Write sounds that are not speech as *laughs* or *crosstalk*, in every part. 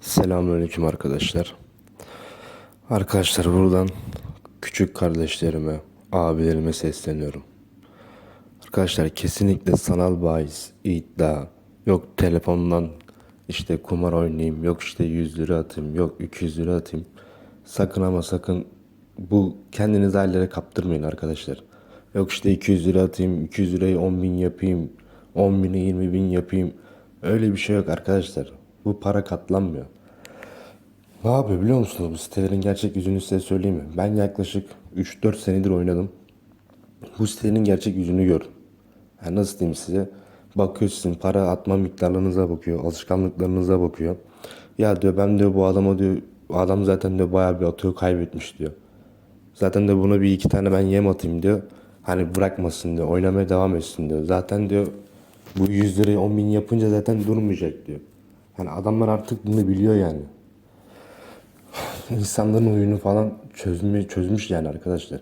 Selamünaleyküm arkadaşlar. Arkadaşlar buradan küçük kardeşlerime, abilerime sesleniyorum. Arkadaşlar kesinlikle sanal bahis, iddia, yok telefondan işte kumar oynayayım, yok işte 100 lira atayım, yok 200 lira atayım. Sakın ama sakın bu kendinizi hallere kaptırmayın arkadaşlar. Yok işte 200 lira atayım, 200 lirayı 10 bin yapayım, 10 bini 20 bin yapayım. Öyle bir şey yok arkadaşlar. Bu para katlanmıyor. Ne yapıyor biliyor musunuz bu sitelerin gerçek yüzünü size söyleyeyim mi? Ben yaklaşık 3-4 senedir oynadım. Bu sitenin gerçek yüzünü gördüm. Yani nasıl diyeyim size? Bakıyor sizin para atma miktarlarınıza bakıyor, alışkanlıklarınıza bakıyor. Ya diyor ben diyor bu adama diyor, adam zaten diyor bayağı bir atıyor kaybetmiş diyor. Zaten de buna bir iki tane ben yem atayım diyor. Hani bırakmasın diyor, oynamaya devam etsin diyor. Zaten diyor bu 100 lirayı 10 bin yapınca zaten durmayacak diyor. Yani adamlar artık bunu biliyor yani insanların oyunu falan çözmüş, çözmüş yani arkadaşlar.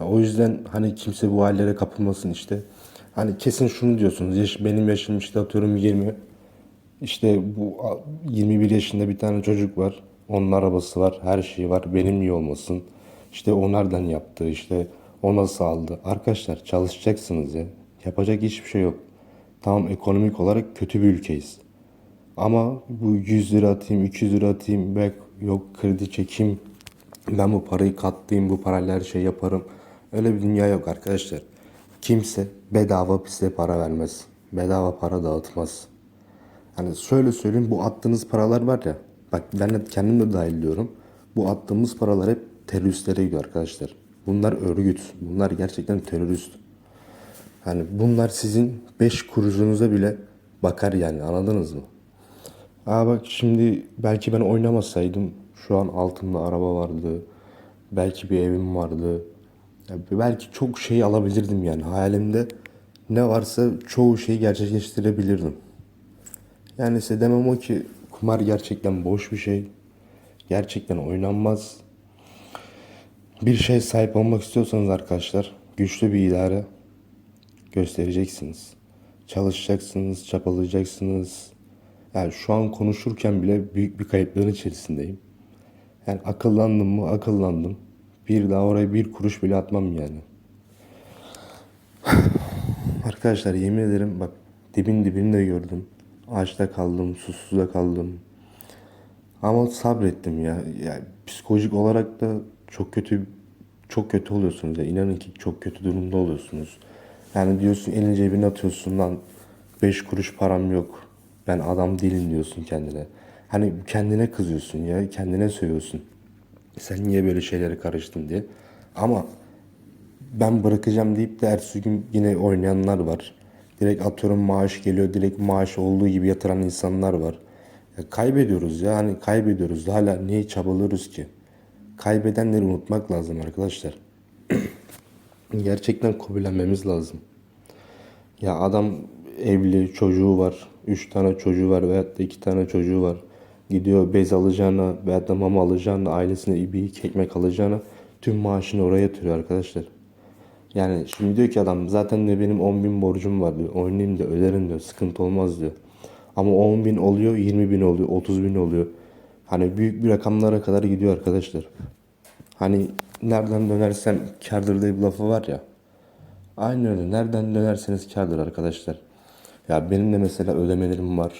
Ya o yüzden hani kimse bu hallere kapılmasın işte. Hani kesin şunu diyorsunuz. Yaş, benim yaşım işte atıyorum 20. İşte bu a- 21 yaşında bir tane çocuk var. Onun arabası var, her şeyi var. Benim iyi olmasın. İşte o nereden yaptı, işte o nasıl aldı. Arkadaşlar çalışacaksınız ya. Yapacak hiçbir şey yok. Tamam ekonomik olarak kötü bir ülkeyiz. Ama bu 100 lira atayım, 200 lira atayım, belki yok kredi çekeyim, ben bu parayı katlayayım, bu parayla her şey yaparım. Öyle bir dünya yok arkadaşlar. Kimse bedava size para vermez. Bedava para dağıtmaz. Hani şöyle söyleyeyim bu attığınız paralar var ya, bak ben de kendim de dahil diyorum. Bu attığımız paralar hep teröristlere gidiyor arkadaşlar. Bunlar örgüt, bunlar gerçekten terörist. Hani bunlar sizin 5 kuruşunuza bile bakar yani anladınız mı? Aa bak şimdi belki ben oynamasaydım şu an altımda araba vardı. Belki bir evim vardı. Ya belki çok şey alabilirdim yani hayalimde ne varsa çoğu şeyi gerçekleştirebilirdim. Yani size demem o ki kumar gerçekten boş bir şey. Gerçekten oynanmaz. Bir şey sahip olmak istiyorsanız arkadaşlar güçlü bir idare göstereceksiniz. Çalışacaksınız, çabalayacaksınız. Yani şu an konuşurken bile büyük bir kayıpların içerisindeyim. Yani akıllandım mı akıllandım. Bir daha oraya bir kuruş bile atmam yani. *sighs* Arkadaşlar yemin ederim bak dibin dibini de gördüm. Açta kaldım, susuzda kaldım. Ama sabrettim ya. Yani psikolojik olarak da çok kötü çok kötü oluyorsunuz ya. İnanın ki çok kötü durumda oluyorsunuz. Yani diyorsun elini cebine atıyorsun lan 5 kuruş param yok. Ben adam değilim diyorsun kendine. Hani kendine kızıyorsun ya. Kendine sövüyorsun. Sen niye böyle şeylere karıştın diye. Ama ben bırakacağım deyip de ertesi gün yine oynayanlar var. Direkt atıyorum maaş geliyor. Direkt maaş olduğu gibi yatıran insanlar var. Ya kaybediyoruz ya hani kaybediyoruz. Hala niye çabalıyoruz ki? Kaybedenleri unutmak lazım arkadaşlar. *clears throat* Gerçekten kabullenmemiz lazım. Ya adam evli, çocuğu var. Üç tane çocuğu var veyahut da iki tane çocuğu var. Gidiyor bez alacağına veyahut da mama alacağına, ailesine bir iki ekmek alacağına tüm maaşını oraya yatırıyor arkadaşlar. Yani şimdi diyor ki adam zaten de benim 10 bin borcum var diyor. Oynayayım diyor, öderim diyor. Sıkıntı olmaz diyor. Ama 10 bin oluyor, 20 bin oluyor, 30 bin oluyor. Hani büyük bir rakamlara kadar gidiyor arkadaşlar. Hani nereden dönersen kârdır diye bir lafı var ya. Aynı öyle. Nereden dönerseniz kârdır arkadaşlar. Ya benim de mesela ödemelerim var.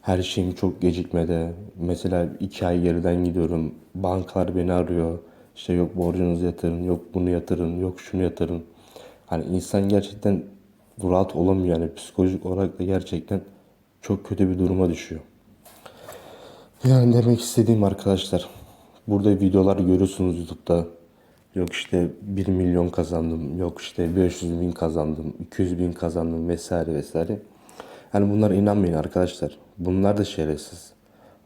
Her şeyim çok gecikmede. Mesela iki ay geriden gidiyorum. Bankalar beni arıyor. İşte yok borcunuzu yatırın, yok bunu yatırın, yok şunu yatırın. Hani insan gerçekten rahat olamıyor yani psikolojik olarak da gerçekten çok kötü bir duruma düşüyor. Yani demek istediğim arkadaşlar. Burada videolar görüyorsunuz YouTube'da. Yok işte 1 milyon kazandım. Yok işte 500 bin kazandım. 200 bin kazandım vesaire vesaire. Yani bunlara inanmayın arkadaşlar. Bunlar da şerefsiz.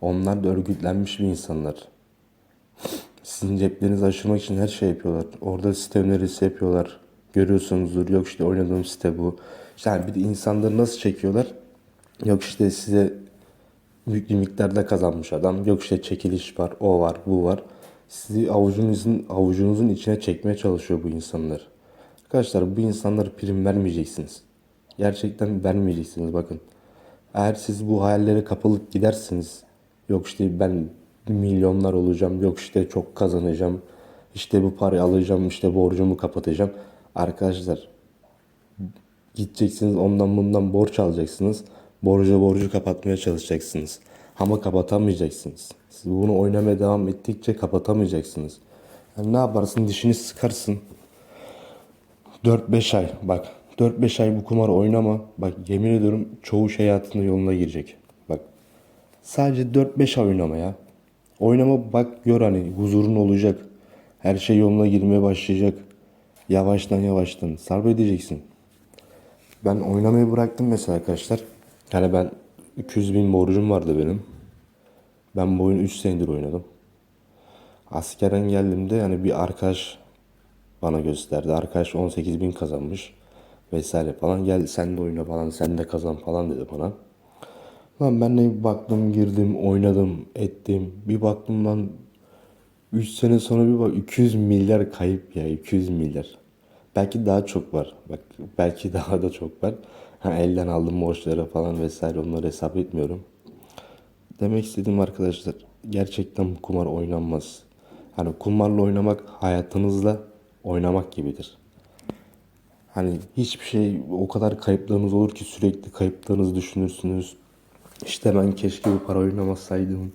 Onlar da örgütlenmiş bir insanlar. Sizin ceplerinizi aşırmak için her şey yapıyorlar. Orada site önerisi yapıyorlar. Görüyorsunuzdur. Yok işte oynadığım site bu. İşte yani bir de insanları nasıl çekiyorlar? Yok işte size büyük bir miktarda kazanmış adam. Yok işte çekiliş var, o var, bu var. Sizi avucunuzun avucunuzun içine çekmeye çalışıyor bu insanlar. Arkadaşlar bu insanlara prim vermeyeceksiniz. Gerçekten vermeyeceksiniz bakın. Eğer siz bu hayallere kapılıp gidersiniz, Yok işte ben milyonlar olacağım. Yok işte çok kazanacağım. İşte bu parayı alacağım. işte borcumu kapatacağım. Arkadaşlar gideceksiniz ondan bundan borç alacaksınız. Borcu borcu kapatmaya çalışacaksınız. Ama kapatamayacaksınız. Siz bunu oynamaya devam ettikçe kapatamayacaksınız. Yani ne yaparsın dişini sıkarsın. 4-5 ay bak 4-5 ay bu kumar oynama. Bak yemin ediyorum çoğu şey hayatında yoluna girecek. Bak sadece 4-5 ay oynama ya. Oynama bak gör hani huzurun olacak. Her şey yoluna girmeye başlayacak. Yavaştan yavaştan sarf edeceksin. Ben oynamayı bıraktım mesela arkadaşlar. Yani ben 200 bin borcum vardı benim. Ben bu oyunu 3 senedir oynadım. Askerden geldiğimde yani bir arkadaş bana gösterdi. Arkadaş 18 bin kazanmış vesaire falan. Gel sen de oyna falan sen de kazan falan dedi bana. Lan ben de bir baktım girdim oynadım ettim. Bir baktım lan 3 sene sonra bir bak 200 milyar kayıp ya 200 milyar. Belki daha çok var. Bak belki *laughs* daha da çok var. Ha, elden aldım borçları falan vesaire onları hesap etmiyorum. Demek istediğim arkadaşlar gerçekten bu kumar oynanmaz. Hani kumarla oynamak hayatınızla oynamak gibidir. Hani hiçbir şey o kadar kayıplarınız olur ki sürekli kayıplarınızı düşünürsünüz. İşte ben keşke bu para oynamasaydım.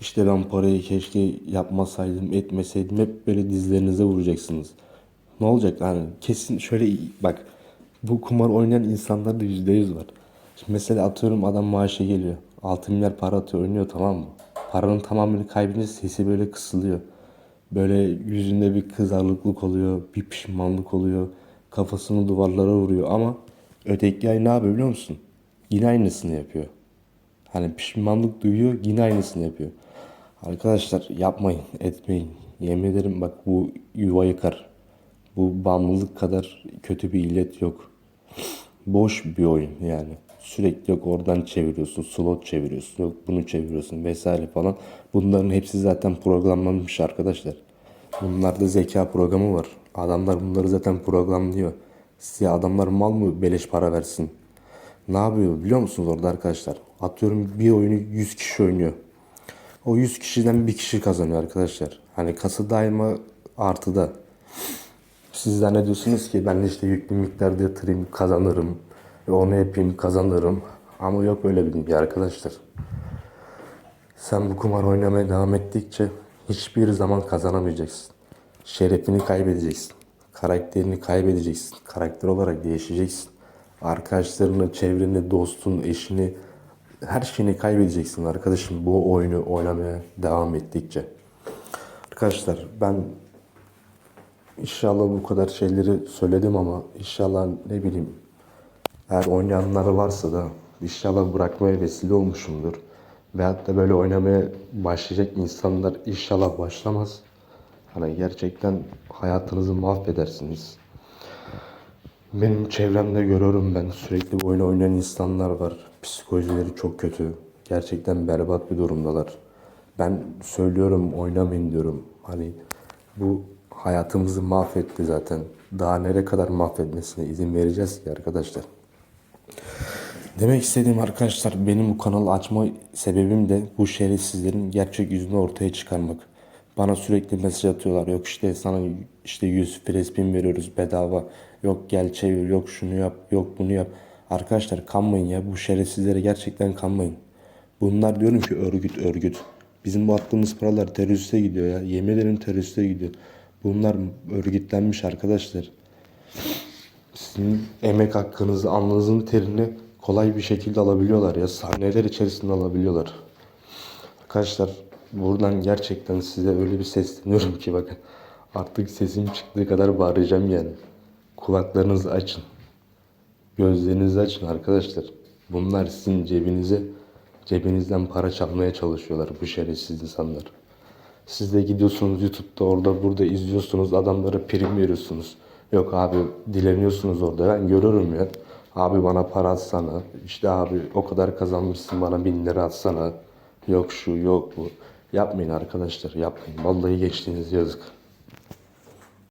İşte ben parayı keşke yapmasaydım, etmeseydim. Hep böyle dizlerinize vuracaksınız. Ne olacak? Yani kesin şöyle bak bu kumar oynayan insanlarda yüzde yüz var. Şimdi mesela atıyorum adam maaşa geliyor. 6 milyar para atıyor oynuyor tamam mı? Paranın tamamını kaybedince sesi böyle kısılıyor. Böyle yüzünde bir kızarlıklık oluyor, bir pişmanlık oluyor. Kafasını duvarlara vuruyor ama öteki ay ne yapıyor biliyor musun? Yine aynısını yapıyor. Hani pişmanlık duyuyor yine aynısını yapıyor. Arkadaşlar yapmayın etmeyin. Yemin ederim bak bu yuva yıkar. Bu bağımlılık kadar kötü bir illet yok. Boş bir oyun yani. Sürekli yok oradan çeviriyorsun, slot çeviriyorsun, yok bunu çeviriyorsun vesaire falan. Bunların hepsi zaten programlanmış arkadaşlar. Bunlarda zeka programı var. Adamlar bunları zaten programlıyor. Size adamlar mal mı beleş para versin? Ne yapıyor biliyor musunuz orada arkadaşlar? Atıyorum bir oyunu 100 kişi oynuyor. O 100 kişiden bir kişi kazanıyor arkadaşlar. Hani kasa daima artıda. Siz zannediyorsunuz ki ben işte yüklü miktarda yatırayım kazanırım. Onu yapayım kazanırım. Ama yok öyle bir bilgi arkadaşlar. Sen bu kumar oynamaya devam ettikçe hiçbir zaman kazanamayacaksın. Şerefini kaybedeceksin. Karakterini kaybedeceksin. Karakter olarak değişeceksin. Arkadaşlarını, çevreni, dostun, eşini, her şeyini kaybedeceksin arkadaşım bu oyunu oynamaya devam ettikçe. Arkadaşlar ben inşallah bu kadar şeyleri söyledim ama inşallah ne bileyim eğer oynayanlar varsa da inşallah bırakmaya vesile olmuşumdur. Veyahut da böyle oynamaya başlayacak insanlar inşallah başlamaz. Hani gerçekten hayatınızı mahvedersiniz. Benim çevremde görüyorum ben sürekli bu oyunu oynayan insanlar var. Psikolojileri çok kötü. Gerçekten berbat bir durumdalar. Ben söylüyorum oynamayın diyorum. Hani bu hayatımızı mahvetti zaten. Daha nereye kadar mahvetmesine izin vereceğiz ki arkadaşlar. Demek istediğim arkadaşlar benim bu kanalı açma sebebim de bu şerefsizlerin gerçek yüzünü ortaya çıkarmak. Bana sürekli mesaj atıyorlar. Yok işte sana işte 100 frespin veriyoruz bedava. Yok gel çevir, yok şunu yap, yok bunu yap. Arkadaşlar kanmayın ya bu şerefsizlere gerçekten kanmayın. Bunlar diyorum ki örgüt örgüt. Bizim bu attığımız paralar teröriste gidiyor ya. Yemin ederim teröriste gidiyor. Bunlar örgütlenmiş arkadaşlar. Sizin emek hakkınızı, alnınızın terini kolay bir şekilde alabiliyorlar ya. Sahneler içerisinde alabiliyorlar. Arkadaşlar buradan gerçekten size öyle bir sesleniyorum ki bakın. Artık sesim çıktığı kadar bağıracağım yani. Kulaklarınızı açın. Gözlerinizi açın arkadaşlar. Bunlar sizin cebinize, cebinizden para çalmaya çalışıyorlar bu şerefsiz insanlar. Siz de gidiyorsunuz YouTube'da orada burada izliyorsunuz adamlara prim veriyorsunuz. Yok abi dileniyorsunuz orada ben görürüm ya. Abi bana para atsana. İşte abi o kadar kazanmışsın bana bin lira atsana. Yok şu yok bu. Yapmayın arkadaşlar yapmayın. Vallahi geçtiğiniz yazık.